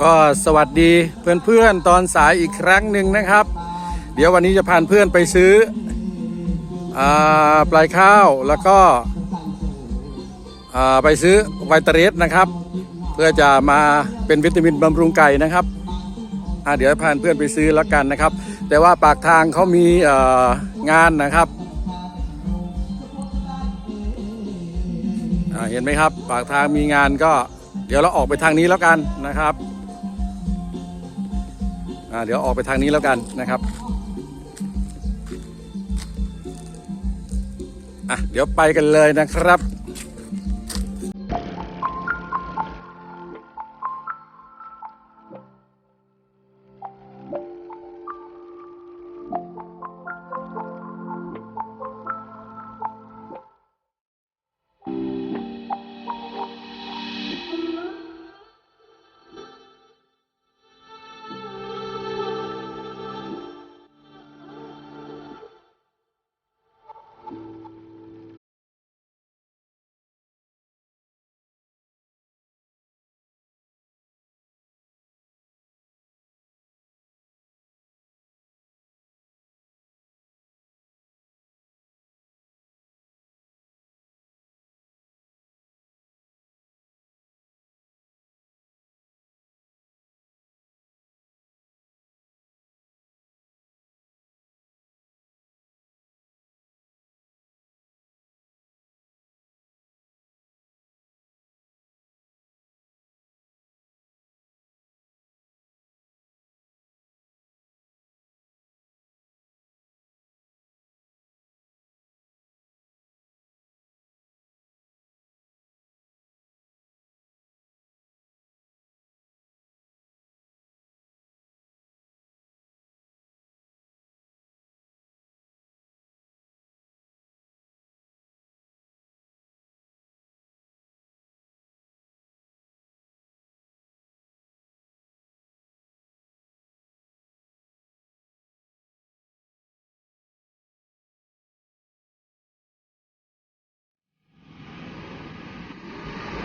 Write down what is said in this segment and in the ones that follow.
ก็สวัสดีเพื่อนๆตอนสายอีกครั้งหนึ่งนะครับ เดี๋ยววันนี้จะพาเพื่อนไปซื้ออปลายข้าวแล้วก็ไปซื้อไวตาเรสนะครับ เพื่อจะมาเป็นวิตามินบำรุงไก่นะครับเดี๋ยวพาเพื่อนไปซื้อแล้วกันนะครับ แต่ว่าปากทางเขามีงานนะครับเห็นไหมครับ ปากทางมีงานก็เดี๋ยวเราออกไปทางนี้แล้วกันนะครับ เดี๋ยวออกไปทางนี้แล้วกันนะครับอะเดี๋ยวไปกันเลยนะครับ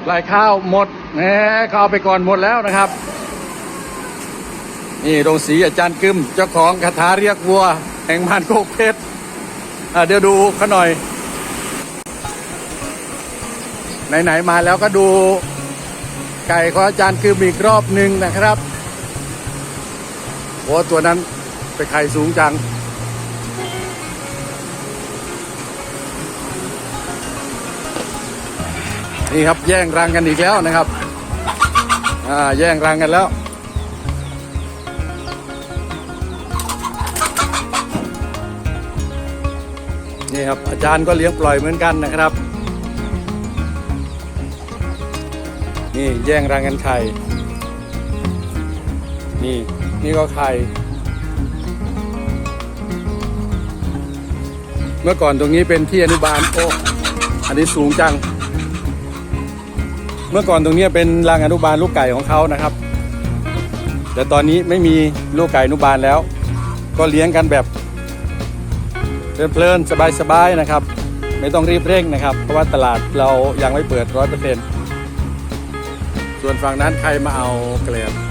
ลายข้าวหมดแหมเขาเอาไปก่อนหมดแล้วนะครับ นี่โรงสีอาจารย์กึมเจ้าของคาถาเรียกวัว แห่งบ้านโคกเพชรเดี๋ยวดูเขาหน่อย ไหนๆมาแล้วก็ดูไก่ของอาจารย์กึมอีกรอบหนึ่งนะครับโอ้ตัวนั้นไปไข่สูงจัง นี่ครับแย่งรังกันอีกแล้วนะครับอ่าแย่งรังกันแล้ว นี่ครับอาจารย์ก็เลี้ยงปล่อยเหมือนกันนะครับ นี่แย่งรังกันไข่นี่นี่ก็ไข่เมื่อก่อนตรงนี้เป็นที่อนุบาลโอ้อันนี้สูงจัง มื่อก่อนตรงนี้เป็นรังอนุบาลลูกไก่ของเขานะครับ แต่ตอนนี้ไม่มีลูกไก่อนุบาลแล้ว ก็เลี้ยงกันแบบเพลินๆสบายๆนะครับ ไม่ต้องรีบเร่งนะครับ เพราะว่าตลาดเรายังไม่เปิดร้อยเปอร์เซ็นต์ส่วนฝั่งนั้นใครมาเอาเกล็ด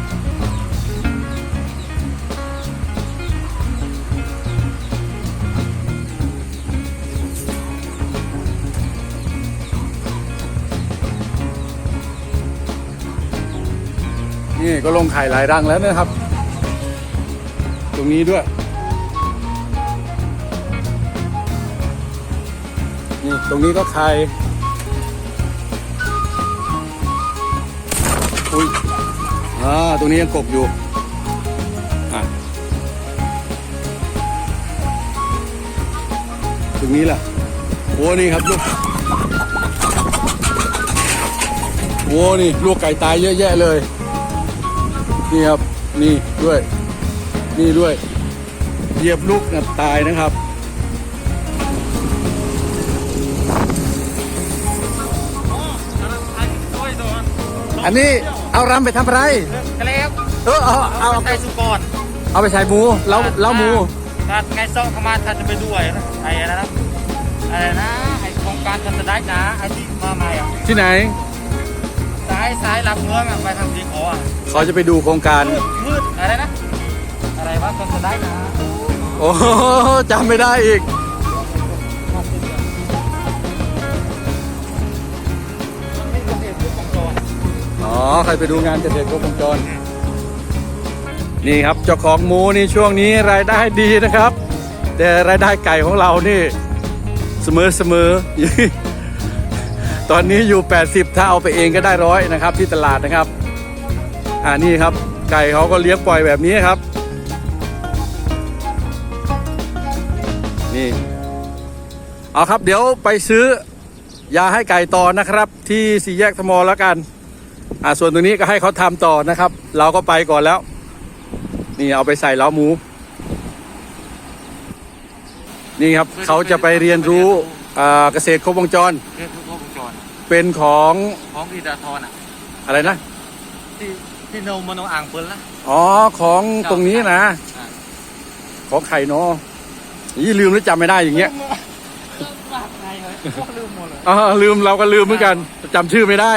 ก็ลงไข่หลายรังแล้วนะครับ ตรงนี้ด้วย นี่ตรงนี้ก็ไข่อุ้ยอ่าตรงนี้ยังกบอยู่อะตรงนี้แหละโอ้นี่ครับลูกโอ้นี่ลูกไก่ตายเยอะแยะเลย นี่ครับ นี่ด้วย นี่ด้วย เหยียบลูกนะตายนะครับ อันนี้เอารำไปทำอะไรกระเล็บเออเอาเอาใส่สุกรเอาไปใส่หมูเล้าเล้าหมูการไงซ่องเข้ามาท่านจะไปด้วยนะไอ้อะไรนะอะไรนะไอ้โครงการทันจะได้นะไอ้ที่มาใหม่อะที่ไหนซ้ายซ้ายรับเมืองอะไปทางสีขออะเขาจะไปดูโครงการ มืดมืดอะไรนะ อะไรวะคนจะได้นะโอ้โหจำไม่ได้อีก มันไม่เกษตรทุกของจรอ๋อ ใครไปดูงานเกษตรครบวงจร นี่ครับเจ้าของหมูนี่ช่วงนี้รายได้ดีนะครับ แต่รายได้ไก่ของเรานี่ เสมอเสมอ ตอนนี้อยู่ 80 ถ้าเอาไปเองก็ได้ร้อยนะครับ ที่ตลาดนะครับ อ่านี่ครับ ไก่เขาก็เลี้ยงปล่อยแบบนี้ครับ นี่เอาครับเดี๋ยวไปซื้อยาให้ไก่ต่อนะครับ ที่สี่แยกธมอแล้วกันอ่าส่วนตรงนี้ก็ให้เขาทำต่อนะครับ เราก็ไปก่อนแล้ว นี่เอาไปใส่เล้าหมู นี่ครับเขาจะไปเรียนรู้อ่าเกษตรครบวงจร เกษตรทุกของจรเป็นของของอีดาทรอะอะไรนะที่ที่โนมโนอ่างเปิ้ลละอ๋อของตรงนี้นะอ่าของไข่เนอะยี่ลืมแล้วจำไม่ได้อย่างเงี้ยเริ่มมากไงเลยพวกลืมหมดเลยอ๋อลืมเราก็ลืมเหมือนกันจำชื่อไม่ได้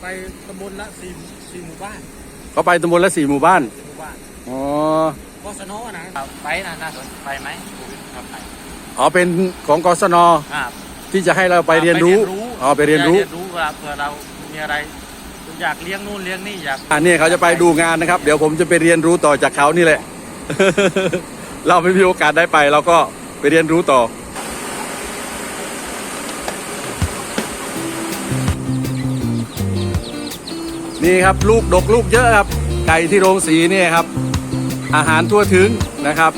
ไปตำบลละสี่สี่หมู่บ้านเขาไปตำบลละสี่หมู่บ้านหมู่บ้านอ๋อ กศนนะไปนะน่าสนไปไหมครับไปอ๋อเป็นของกศนอ่าที่จะให้เราไปเรียนรู้อ๋อไปเรียนรู้เรียนรู้เวลาเผื่อเรามีอะไรอยากเลี้ยงนู่นเลี้ยงนี่อยากอันนี้เขาจะไปดูงานนะครับ เดี๋ยวผมจะไปเรียนรู้ต่อจากเขานี่แหละ เราไม่มีโอกาสได้ไปเราก็ไปเรียนรู้ต่อนี่ครับลูกดกลูกเยอะครับ ไก่ที่โรงสีนี่ครับ อาหารทั่วถึงนะครับ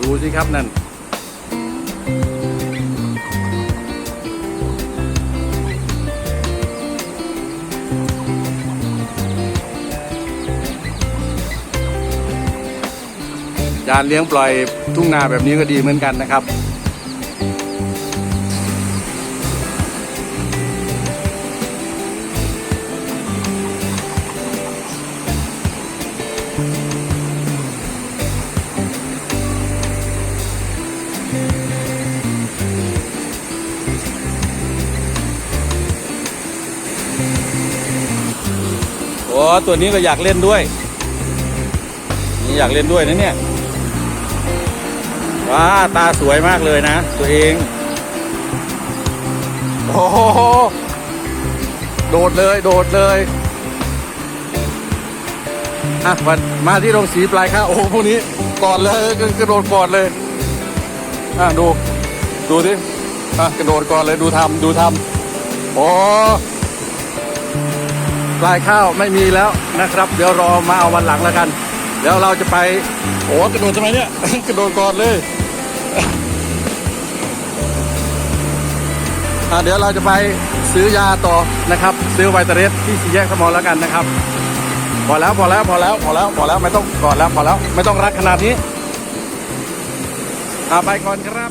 ดูสิครับนั่น การเลี้ยงปล่อยทุ่งนาแบบนี้ก็ดีเหมือนกันนะครับ โอ้ตัวนี้ก็อยากเล่นด้วย นี่อยากเล่นด้วยนะเนี่ย ว้า ตาสวยมากเลยนะ ตัวเอง โอ้โหโดดเลย โดดเลย อะมามาที่โรงสีปลายข้าวโอ้โหพวกนี้กอดเลยกระโดดกอดเลย อะ ดู ดูดิอะกระโดดก่อนเลยดูทำดูทำโอ้ ลายข้าวไม่มีแล้วนะครับ เดี๋ยวรอมาเอาวันหลังแล้วกัน เดี๋ยวเราจะไปโอ้กระโดดทำไมเนี่ย กระโดดก่อนเลยเดี๋ยวเราจะไปซื้อยาต่อนะครับ ซื้อไวตาเรสที่สี่แยกสมอแล้วกันนะครับพอแล้วพอแล้วพอแล้วพอแล้วพอแล้วไม่ต้องกอดแล้วพอแล้วไม่ต้องรักขนาดนี้ไปก่อนครับ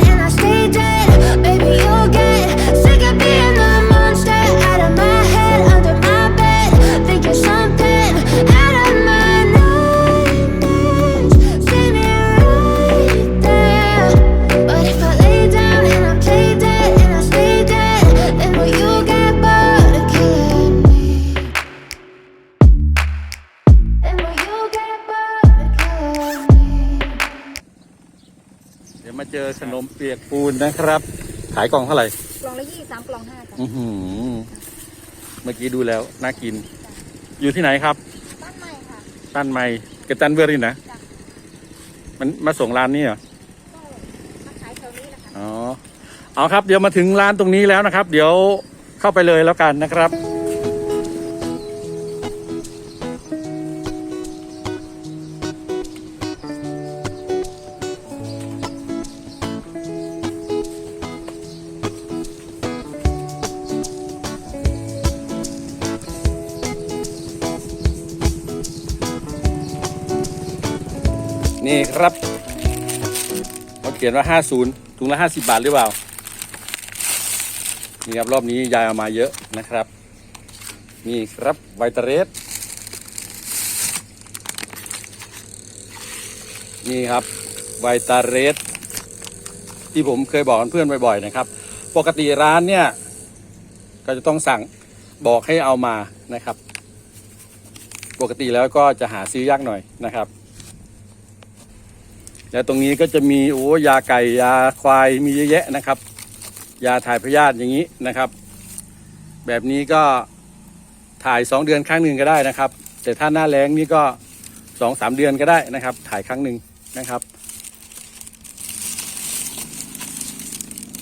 ปียกปูนนะครับ ขายกล่องเท่าไหร่กล่องละยี่สามกล่องห้าจ้ะอื้อหือเมื่อกี้ดูแล้วน่ากิน อยู่ที่ไหนครับบ้านใหม่ค่ะ ตันไมกระตันเวอรินนะจ้ะ มันมาส่งร้านนี้เหรอ ก็มาขายแถวนี้แหละค่ะ อ๋อ เอาครับ เดี๋ยวมาถึงร้านตรงนี้แล้วนะครับ เดี๋ยวเข้าไปเลยแล้วกันนะครับ ขาเขียนว่า 50 ถุงละ 50 บาทหรือเปล่า นี่ครับรอบนี้ยายเอามาเยอะนะครับ นี่ครับไวตาเรส นี่ครับไวตาเรส ที่ผมเคยบอกเพื่อนบ่อยๆนะครับ ปกติร้านเนี่ย ก็จะต้องสั่งบอกให้เอามานะครับ ปกติแล้วก็จะหาซื้อยากหน่อยนะครับ แล้วตรงนี้ก็จะมีโอ้ยาไก่ยาควายมีเยอะแยะนะครับ ยาถ่ายพยาธิอย่างนี้นะครับ แบบนี้ก็ถ่ายสองเดือนครั้งหนึ่งก็ได้นะครับ แต่ถ้าหน้าแรงนี่ก็สองสามเดือนก็ได้นะครับ ถ่ายครั้งหนึ่งนะครับ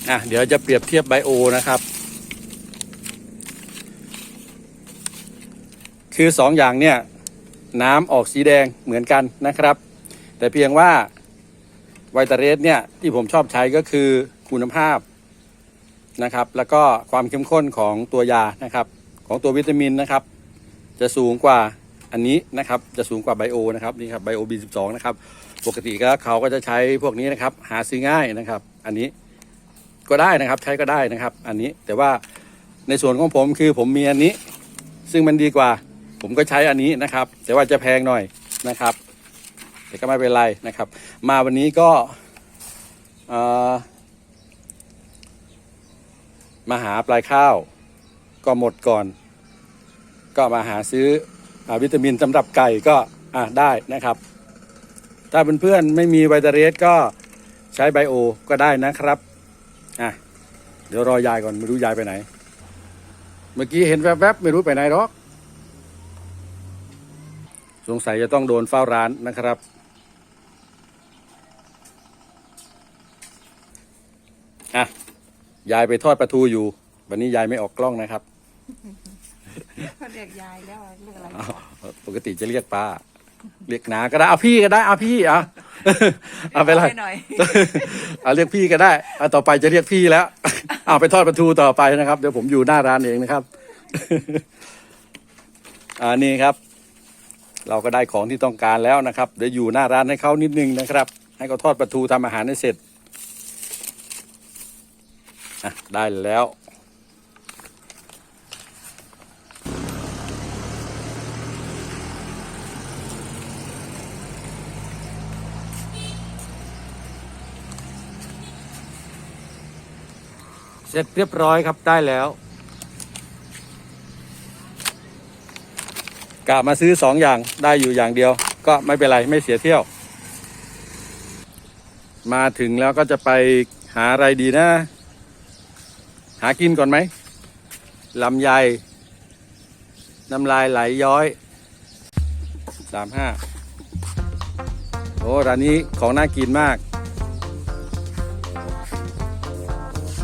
อะเดี๋ยวจะเปรียบเทียบไบโอนะครับ คือสองอย่างเนี่ยน้ำออกสีแดงเหมือนกันนะครับ แต่เพียงว่า ไวตาเรสเนี่ยที่ผมชอบใช้ก็คือคุณภาพนะครับ แล้วก็ความเข้มข้นของตัวยานะครับ ของตัววิตามินนะครับ จะสูงกว่าอันนี้นะครับจะสูงกว่าไบโอนะครับนี่ครับไบโอบีสิบสองนะครับปกติก็เขาก็จะใช้พวกนี้นะครับ หาซื้อง่ายนะครับ อันนี้ก็ได้นะครับใช้ก็ได้นะครับ อันนี้แต่ว่าในส่วนของผมคือผมมีอันนี้ ซึ่งมันดีกว่า ผมก็ใช้อันนี้นะครับ แต่ว่าจะแพงหน่อยนะครับ แต่ก็ไม่เป็นไรนะครับ มาวันนี้ก็มาหาปลายข้าว ก็หมดก่อน ก็มาหาซื้ออวิตามินสำหรับไก่ก็ได้นะครับ ถ้าเพื่อนๆไม่มีไวตาเรสก็ใช้ไบโอก็ได้นะครับอะเดี๋ยวรอยายก่อนไม่รู้ยายไปไหน เมื่อกี้เห็นแวบๆไม่รู้ไปไหนหรอก สงสัยจะต้องโดนเฝ้าร้านนะครับ อะ ยายไปทอดปลาทูอยู่ วันนี้ยายไม่ออกกล้องนะครับเขาเรียกยายแล้วเรียกอะไรอ้าวปกติจะเรียกป้า เรียกนาก็ได้เอาพี่ก็ได้เอาพี่เอาเอาไปเลย หน่อย เอาเรียกพี่ก็ได้เอาต่อไปจะเรียกพี่แล้ว เอาไปทอดปลาทูต่อไปนะครับ เดี๋ยวผมอยู่หน้าร้านเองนะครับ อ่านี่ครับ เราก็ได้ของที่ต้องการแล้วนะครับ เดี๋ยวอยู่หน้าร้านให้เขานิดนึงนะครับ ให้เขาทอดปลาทูทำอาหารให้เสร็จอะ ได้แล้วเสร็จเรียบร้อยครับได้แล้วกลับมาซื้อสองอย่างได้อยู่อย่างเดียว ก็ไม่เป็นไรไม่เสียเที่ยว มาถึงแล้วก็จะไปหาอะไรดีนะ หากินก่อนไหมลำไยน้ำลายไหลย้อยสามห้าโอ้ร้านนี้ของน่ากินมาก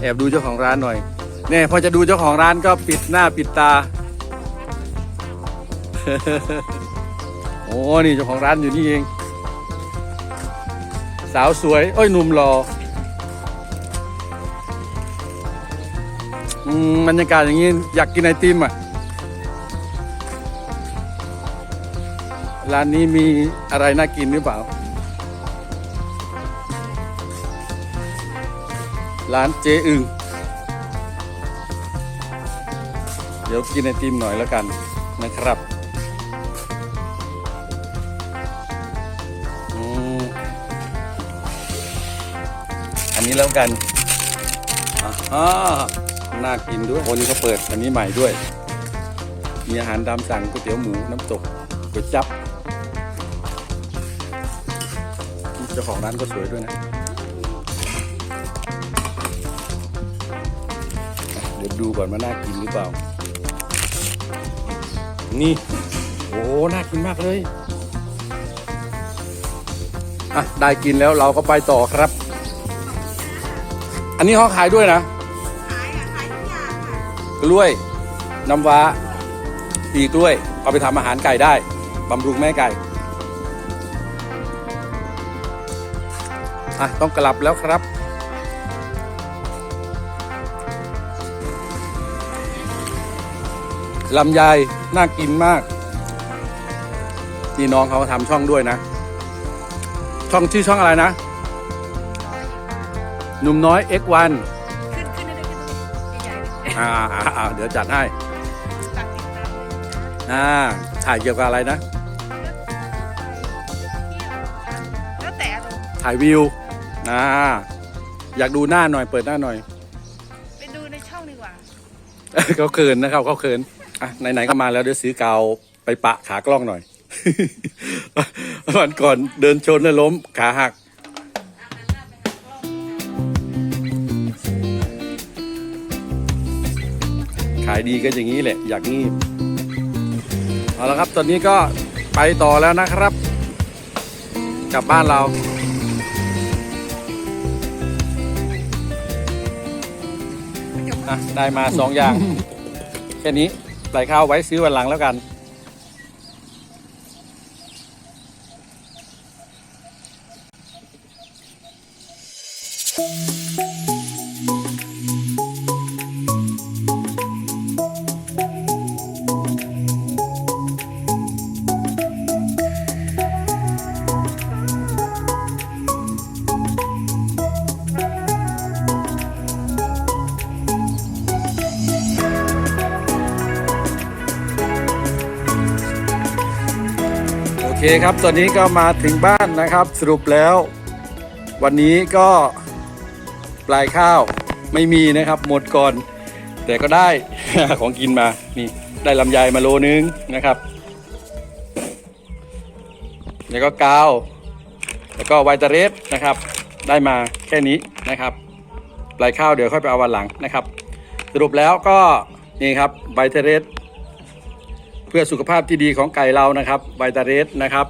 แอบดูเจ้าของร้านหน่อยเนี่ยพอจะดูเจ้าของร้านก็ปิดหน้าปิดตา โอ้นี่เจ้าของร้านอยู่นี่เอง สาวสวยเอ้ยหนุ่มหล่อ บรรยากาศอย่างนี้อยากกินไอติมอะ ร้านนี้มีอะไรน่ากินหรือเปล่า ร้านเจอึงเดี๋ยวกินไอติมหน่อยแล้วกันนะครับอันนี้แล้วกันอ่า น่ากินด้วยโอ้นี่เขาเปิดอันนี้ใหม่ด้วย มีอาหารตามสั่งก๋วยเตี๋ยวหมูน้ำตกก๋วยจับเจ้าของร้านก็สวยด้วยนะ เดี๋ยวดูก่อนว่าน่ากินหรือเปล่า นี่ โอ้น่ากินมากเลย อะ ได้กินแล้วเราก็ไปต่อครับ อันนี้เขาขายด้วยนะ กล้วยน้ำว้าปีกล้วย เอาไปทำอาหารไก่ได้บำรุงแม่ไก่อะต้องกลับแล้วครับ ลำไยน่ากินมาก นี่น้องเขาทำช่องด้วยนะ ช่องชื่อช่องอะไรนะ หนุ่มน้อย X1 อ่าอ่าอ่าเดี๋ยวจัดให้ฝากติดตามเลยนะอ่า ถ่ายเกี่ยวกับอะไรนะ แล้วแต่อารมณ์ถ่ายวิว อ่า อยากดูหน้าหน่อย เปิดหน้าหน่อย ไปดูในช่องดีกว่า เขาเขินนะครับเขาเขินอะไหนๆก็มาแล้วเดี๋ยวซื้อกาวไปปะขากล้องหน่อย วันก่อนเดินชนแล้วล้มขาหักายดีก็อย่างนี้แหละ อยากงีบเอาละครับ ตอนนี้ก็ไปต่อแล้วนะครับ กลับบ้านเราอะได้มาสองอย่าง แค่นี้ใส่ข้าวไว้ซื้อวันหลังแล้วกัน คครับ ตอนนี้ก็มาถึงบ้านนะครับ สรุปแล้ว วันนี้ก็ปลายข้าวไม่มีนะครับ หมดก่อน แต่ก็ได้ ของกินมา นี่ได้ลำไยมาโลนึงนะครับแล้วก็กาว แล้วก็ไวตาเรสนะครับ ได้มาแค่นี้นะครับปลายข้าวเดี๋ยวค่อยไปเอาวันหลังนะครับ สรุปแล้วก็นี่ครับไวตาเรส เพื่อสุขภาพที่ดีของไก่เรานะครับไวตาเรสนะครับ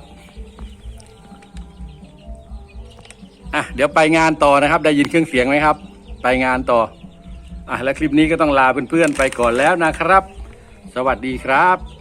อะเดี๋ยวไปงานต่อนะครับ ได้ยินเครื่องเสียงไหมครับ ไปงานต่ออะและคลิปนี้ก็ต้องลาเพื่อนๆไปก่อนแล้วนะครับ สวัสดีครับ